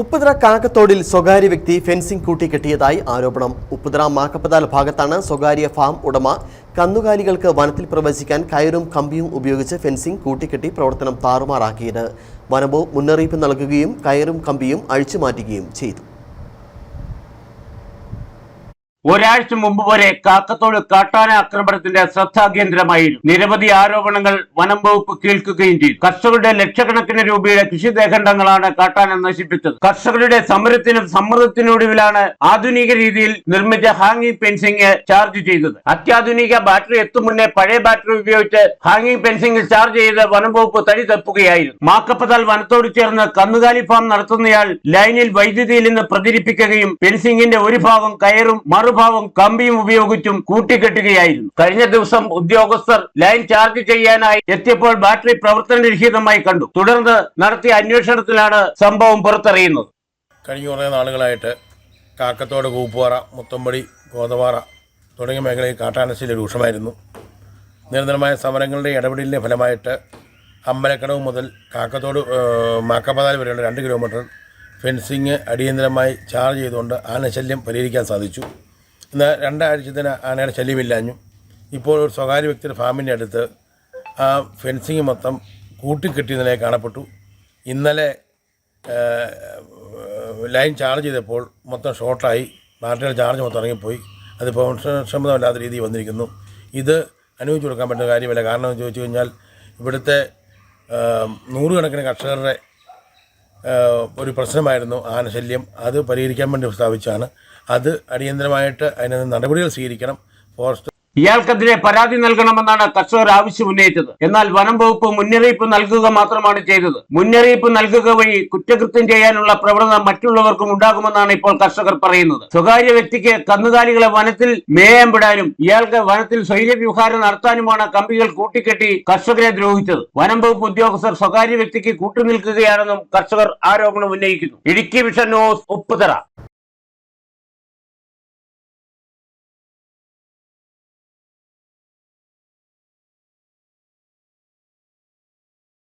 ഉപ്പുതറ കാക്കത്തോടിൽ സ്വകാര്യ വ്യക്തി ഫെൻസിംഗ് കൂട്ടിക്കെട്ടിയതായി ആരോപണം. ഉപ്പുതറ മാക്കപ്പതാൽ ഭാഗത്താണ് സ്വകാര്യ ഫാം ഉടമ കന്നുകാലികൾക്ക് വനത്തിൽ പ്രവേശിക്കാൻ കയറും കമ്പിയും ഉപയോഗിച്ച് ഫെൻസിംഗ് കൂട്ടിക്കെട്ടി പ്രവർത്തനം താറുമാറാക്കിയത്. വനബോ മുന്നറിയിപ്പ് നൽകുകയും കയറും കമ്പിയും അഴിച്ചുമാറ്റുകയും ചെയ്തു. ഒരാഴ്ച മുമ്പ് വരെ കാക്കത്തോട് കാട്ടാന ആക്രമണത്തിന്റെ ശ്രദ്ധാകേന്ദ്രമായിരുന്നു. നിരവധി ആരോപണങ്ങൾ വനം വകുപ്പ് കേൾക്കുകയും ചെയ്തു. കർഷകരുടെ ലക്ഷക്കണക്കിന് രൂപയുടെ കൃഷിദേഖണ്ഡങ്ങളാണ് കാട്ടാന നശിപ്പിച്ചത്. കർഷകരുടെ സമരത്തിനും സമ്മർദ്ദത്തിനൊടുവിലാണ് ആധുനിക രീതിയിൽ നിർമ്മിച്ച ഹാങ്ങിങ് ഫെൻസിംഗ് ചാർജ് ചെയ്തത്. അത്യാധുനിക ബാറ്ററി എത്തും മുന്നേ പഴയ ബാറ്ററി ഉപയോഗിച്ച് ഹാങ്ങിങ് ഫെൻസിംഗ് ചാർജ് ചെയ്ത് വനം വകുപ്പ് തടി തപ്പുകയായിരുന്നു. മാക്കപ്പതാൽ വനത്തോട് ചേർന്ന് കന്നുകാലി ഫാം നടത്തുന്നയാൾ ലൈനിൽ വൈദ്യുതിയിൽ നിന്ന് പ്രചരിപ്പിക്കുകയും ഫെൻസിംഗിന്റെ ഒരു ഭാഗം കയറും മറുഭാഗം കമ്പിയും ഉപയോഗിച്ചും കൂട്ടിക്കെട്ടുകയായിരുന്നു. കഴിഞ്ഞ ദിവസം ഉദ്യോഗസ്ഥർ ലൈൻ ചാർജ് ചെയ്യാനായി എത്തിയപ്പോൾ ബാറ്ററി പ്രവർത്തനരഹിതമായി കണ്ടു. തുടർന്ന് നടത്തിയ അന്വേഷണത്തിലാണ് സംഭവം പുറത്തറിയുന്നത്. കഴിഞ്ഞ കുറേ നാളുകളായിട്ട് കാക്കത്തോട് കൂപ്പുപാറ മുത്തമ്പടി ഗോതപാറ തുടങ്ങിയ മേഖലയിൽ കാട്ടാനശീല രൂക്ഷമായിരുന്നു. നിരന്തരമായ സമരങ്ങളുടെ ഇടപെടലിന്റെ ഫലമായിട്ട് അമ്പലക്കടവ് മുതൽ കാക്കത്തോട് മാക്കപ്പതാൽ വരെയുള്ള രണ്ട് കിലോമീറ്റർ ഫെൻസിങ് അടിയന്തരമായി ചാർജ് ചെയ്തുകൊണ്ട് ആനശല്യം പരിഹരിക്കാൻ സാധിച്ചു. ഇന്ന് രണ്ടാഴ്ചത്തിന് ആനയുടെ ശല്യമില്ലാഞ്ഞു. ഇപ്പോൾ ഒരു സ്വകാര്യ വ്യക്തിയുടെ ഫാമിന്റെ അടുത്ത് ആ ഫെൻസിങ് മൊത്തം കൂട്ടിക്കെട്ടിയ നിലയിൽ കാണപ്പെട്ടു. ഇന്നലെ ലൈൻ ചാർജ് ചെയ്തപ്പോൾ മൊത്തം ഷോർട്ടായി ബാറ്ററിയുടെ ചാർജ് മൊത്തം ഇറങ്ങിപ്പോയി. അത് പ്രവർത്തനക്ഷമതമല്ലാത്ത രീതിയിൽ വന്നിരിക്കുന്നു. ഇത് അനുവദിച്ചു കൊടുക്കാൻ പറ്റുന്ന കാര്യമല്ല. കാരണം എന്ന് ചോദിച്ചു കഴിഞ്ഞാൽ ഇവിടുത്തെ നൂറുകണക്കിന് കർഷകരുടെ ഒരു പ്രശ്നമായിരുന്നു ആനശല്യം. അത് പരിഹരിക്കാൻ വേണ്ടി സ്ഥാപിച്ചാണ് അത് അടിയന്തരമായിട്ട് അതിന് നടപടികൾ സ്വീകരിക്കണം. ഫോറസ്റ്റ് ഇയാൾക്കെതിരെ പരാതി നൽകണമെന്നാണ് കർഷകർ ആവശ്യം ഉന്നയിച്ചത് എന്നാൽ വനം വകുപ്പ് മുന്നറിയിപ്പ് നൽകുക മാത്രമാണ് ചെയ്തത്. മുന്നറിയിപ്പ് നൽകുക വഴി കുറ്റകൃത്യം ചെയ്യാനുള്ള പ്രവണത മറ്റുള്ളവർക്കും ഉണ്ടാകുമെന്നാണ് ഇപ്പോൾ കർഷകർ പറയുന്നത്. സ്വകാര്യ വ്യക്തിക്ക് കന്നുകാലികളെ വനത്തിൽ മേയാൻ വിടാനും ഇയാൾക്ക് വനത്തിൽ സ്വൈര്യവിഹാരം നടത്താനുമാണ് കമ്പികൾ കൂട്ടിക്കെട്ടി കർഷകരെ ദ്രോഹിച്ചത്. വനം വകുപ്പ് ഉദ്യോഗസ്ഥർ സ്വകാര്യ വ്യക്തിക്ക് കൂട്ടുനിൽക്കുകയാണെന്നും കർഷകർ ആരോപണം ഉന്നയിക്കുന്നു. Idukki vision news Upputhara.